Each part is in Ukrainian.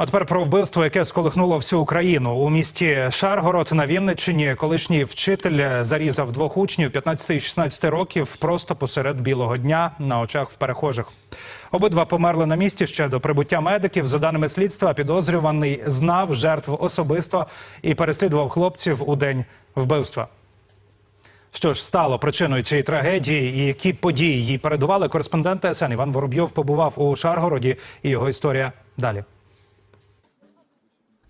А тепер про вбивство, яке сколихнуло всю Україну у місті Шаргород на Вінниччині. Колишній вчитель зарізав двох учнів 15 і 16 років просто посеред білого дня на очах в перехожих. Обидва померли на місці ще до прибуття медиків. За даними слідства, підозрюваний знав жертв особисто і переслідував хлопців у день вбивства. Що ж стало причиною цієї трагедії і які події їй передували? Кореспондент ТСН Іван Воробйов побував у Шаргороді, і його історія далі.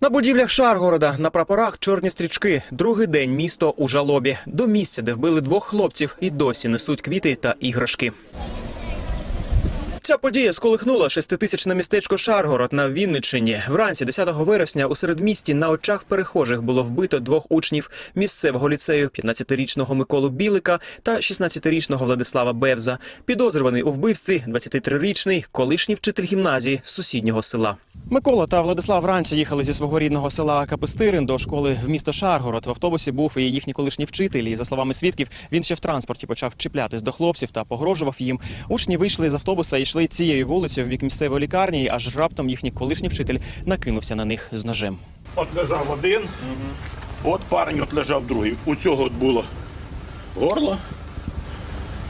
На будівлях Шаргорода на прапорах чорні стрічки. Другий день місто у жалобі. До місця, де вбили двох хлопців, і досі несуть квіти та іграшки. Ця подія сколихнула шеститисячне містечко Шаргород на Вінниччині. Вранці 10 вересня у середмісті на очах перехожих було вбито двох учнів місцевого ліцею 15-річного Миколу Білика та 16-річного Владислава Бевза. Підозрюваний у вбивстві 23-річний колишній вчитель гімназії з сусіднього села. Микола та Владислав вранці їхали зі свого рідного села Капистирин до школи в місто Шаргород. В автобусі був і їхній колишній вчитель. І за словами свідків, він ще в транспорті почав чіплятись до хлопців та погрожував їм. Учні вийшли з автобуса і йшли цією вулицею в бік місцевої лікарні. Аж раптом їхній колишній вчитель накинувся на них з ножем. От лежав один, от парень от лежав другий. У цього от було горло,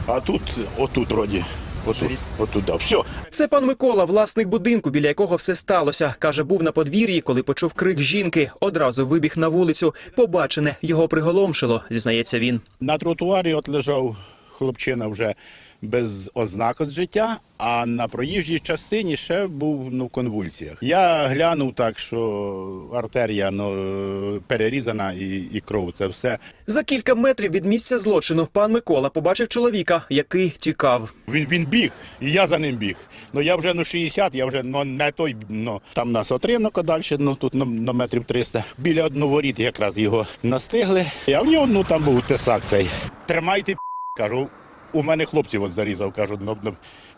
а тут, отут вроді. Отут, отут, да. Все. Це пан Микола, власник будинку, біля якого все сталося. Каже, був на подвір'ї, коли почув крик жінки. Одразу вибіг на вулицю. Побачене його приголомшило, зізнається він. На тротуарі от лежав хлопчина вже без ознак від життя, а на проїжджій частині ще був ну, в конвульсіях. Я глянув так, що артерія ну, перерізана і, і кров. Це все. За кілька метрів від місця злочину пан Микола побачив чоловіка, який тікав. Він, він біг, і я за ним біг. Ну я вже ну 60, я вже ну, не той, ну там нас отримок далі, ну тут на, на метрів 300. Біля одноворіт якраз його настигли. А в нього ну там був тесак цей. Тримайте, кажу. У мене хлопців от зарізав, кажуть,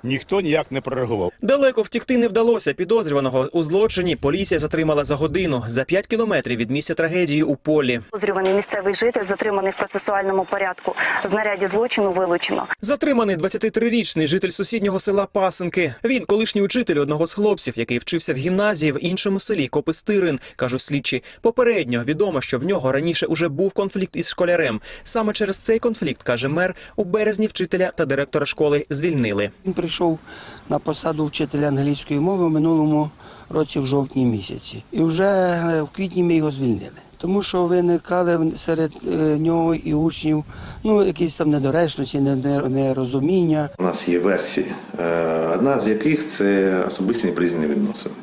ніхто ніяк не прореагував. Далеко втікти не вдалося. Підозрюваного у злочині поліція затримала за годину за 5 кілометрів від місця трагедії у полі. Підозрюваний місцевий житель затриманий в процесуальному порядку. Знаряддя злочину вилучено. Затриманий 23-річний житель сусіднього села Пасенки. Він колишній учитель одного з хлопців, який вчився в гімназії в іншому селі Копистирин, кажуть слідчі. Попередньо відомо, що в нього раніше уже був конфлікт із школярем. Саме через цей конфлікт, каже мер, у березні вчителя та директора школи звільнили. Він прийшов на посаду вчителя англійської мови в минулому році в жовтні місяці. І вже е, в квітні ми його звільнили. Тому що виникали серед е, нього і учнів ну, якісь там недоречності, не- не- нерозуміння. У нас є версії, е, одна з яких це особисті неприязні відносини,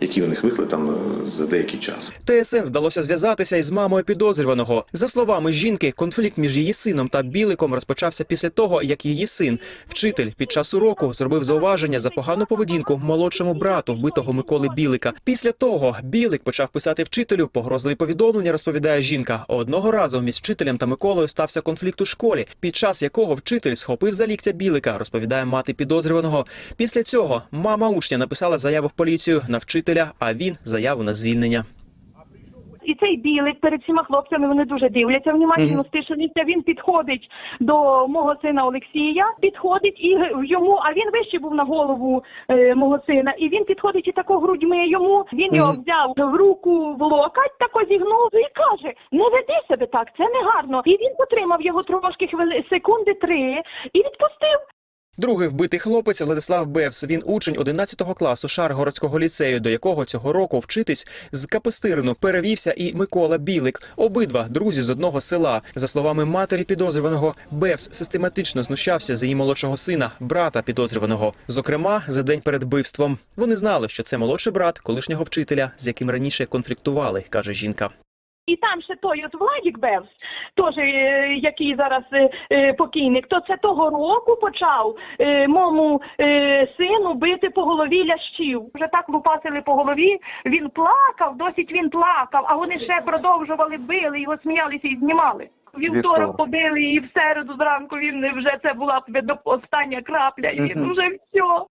які у них виникли там е, за деякий час. ТСН вдалося зв'язатися із мамою підозрюваного. За словами жінки, конфлікт між її сином та Біликом розпочався після того, як її син, вчитель, під час уроку зробив зауваження за погану поведінку молодшому брату вбитого Миколи Білика. Після того Білик почав писати вчителю погрозливі повідомлення. Розповідає жінка. Одного разу між вчителем та Миколою стався конфлікт у школі, під час якого вчитель схопив за ліктя Білика. Розповідає мати підозрюваного. Після цього мама учня написала заяву в поліцію на вчителя, а він заяву на звільнення. І цей білик перед всіма хлопцями вони дуже дивляться, внимательно стишилися. Він підходить до мого сина Олексія, підходить і йому, а він вище був на голову е, мого сина, і він підходить і тако грудьми йому. Він його взяв в руку в локоть, тако зігнув і каже: не веди себе так, це не гарно. І він потримав його трошки хвили секунди три і відпустив. Другий вбитий хлопець Владислав Бевс. Він учень 11 класу Шаргородського ліцею, до якого цього року вчитись з Капистирину перевівся і Микола Білик. Обидва друзі з одного села. За словами матері підозрюваного, Бевс систематично знущався з її молодшого сина, брата підозрюваного. Зокрема, за день перед вбивством. Вони знали, що це молодший брат колишнього вчителя, з яким раніше конфліктували, каже жінка. І там ще той от Владік Бевс, теж е, який зараз е, е, покійник, то це того року почав моєму е, сину бити по голові лящів. Вже так лупасили по голові. Він плакав, досить він плакав, а вони ще продовжували били, його сміялися і знімали. Вівторок побили, і в середу зранку він вже це була б остання крапля, і він вже все.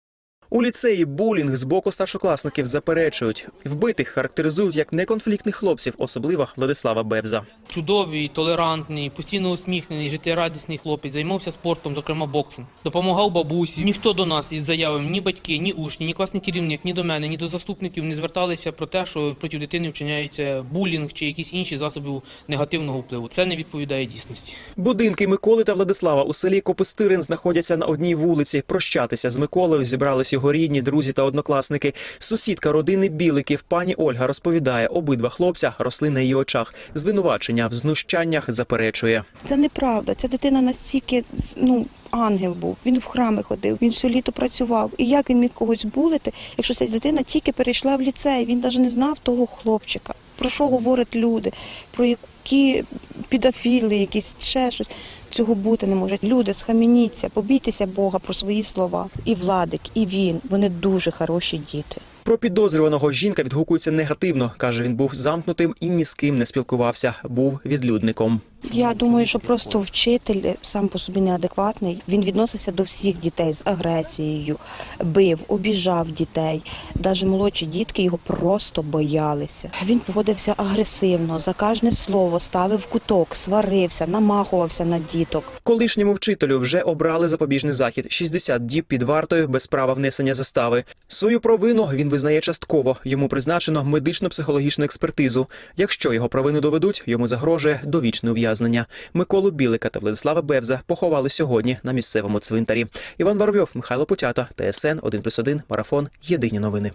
У ліцеї булінг з боку старшокласників заперечують. Вбитих характеризують як неконфліктних хлопців, особливо Владислава Бевза. Чудовий, толерантний, постійно усміхнений, життєрадісний хлопець, займався спортом, зокрема боксом. Допомагав бабусі. Ніхто до нас із заявами, ні батьки, ні учні, ні класний керівник, ні до мене, ні до заступників не зверталися про те, що проти дитини вчиняється булінг чи якісь інші засоби негативного впливу. Це не відповідає дійсності. Будинки Миколи та Владислава у селі Копистирин знаходяться на одній вулиці. Прощатися з Миколою зібрались його рідні, друзі та однокласники. Сусідка родини Біликів, пані Ольга, розповідає, обидва хлопця росли на її очах. Звинувачення в знущаннях заперечує. Це неправда. Ця дитина настільки ну. Ангел був, він в храми ходив, він все літо працював. І як він міг когось булити, якщо ця дитина тільки перейшла в ліцей, він навіть не знав того хлопчика. Про що говорять люди, про які підофіли, якісь ще щось. Цього бути не може. Люди, схаменіться, побійтеся Бога про свої слова. І Владик, і він вони дуже хороші діти. Про підозрюваного жінка відгукується негативно. каже, він був замкнутим і ні з ким не спілкувався. Був відлюдником. Я думаю, що просто вчитель сам по собі неадекватний. Він відносився до всіх дітей з агресією, бив, обіжав дітей. Навіть молодші дітки його просто боялися. Він поводився агресивно, за кожне слово ставив куток, сварився, намахувався на діток. Колишньому вчителю вже обрали запобіжний захід 60 діб під вартою без права внесення застави. Свою провину він визнає частково. Йому призначено медично-психологічну експертизу. Якщо його провину доведуть, йому загрожує довічне ув'язнення. Миколу Білика та Владислава Бевза поховали сьогодні на місцевому цвинтарі. Іван Воробйов, Михайло Путята, ТСН 1+,1, Марафон. Єдині новини.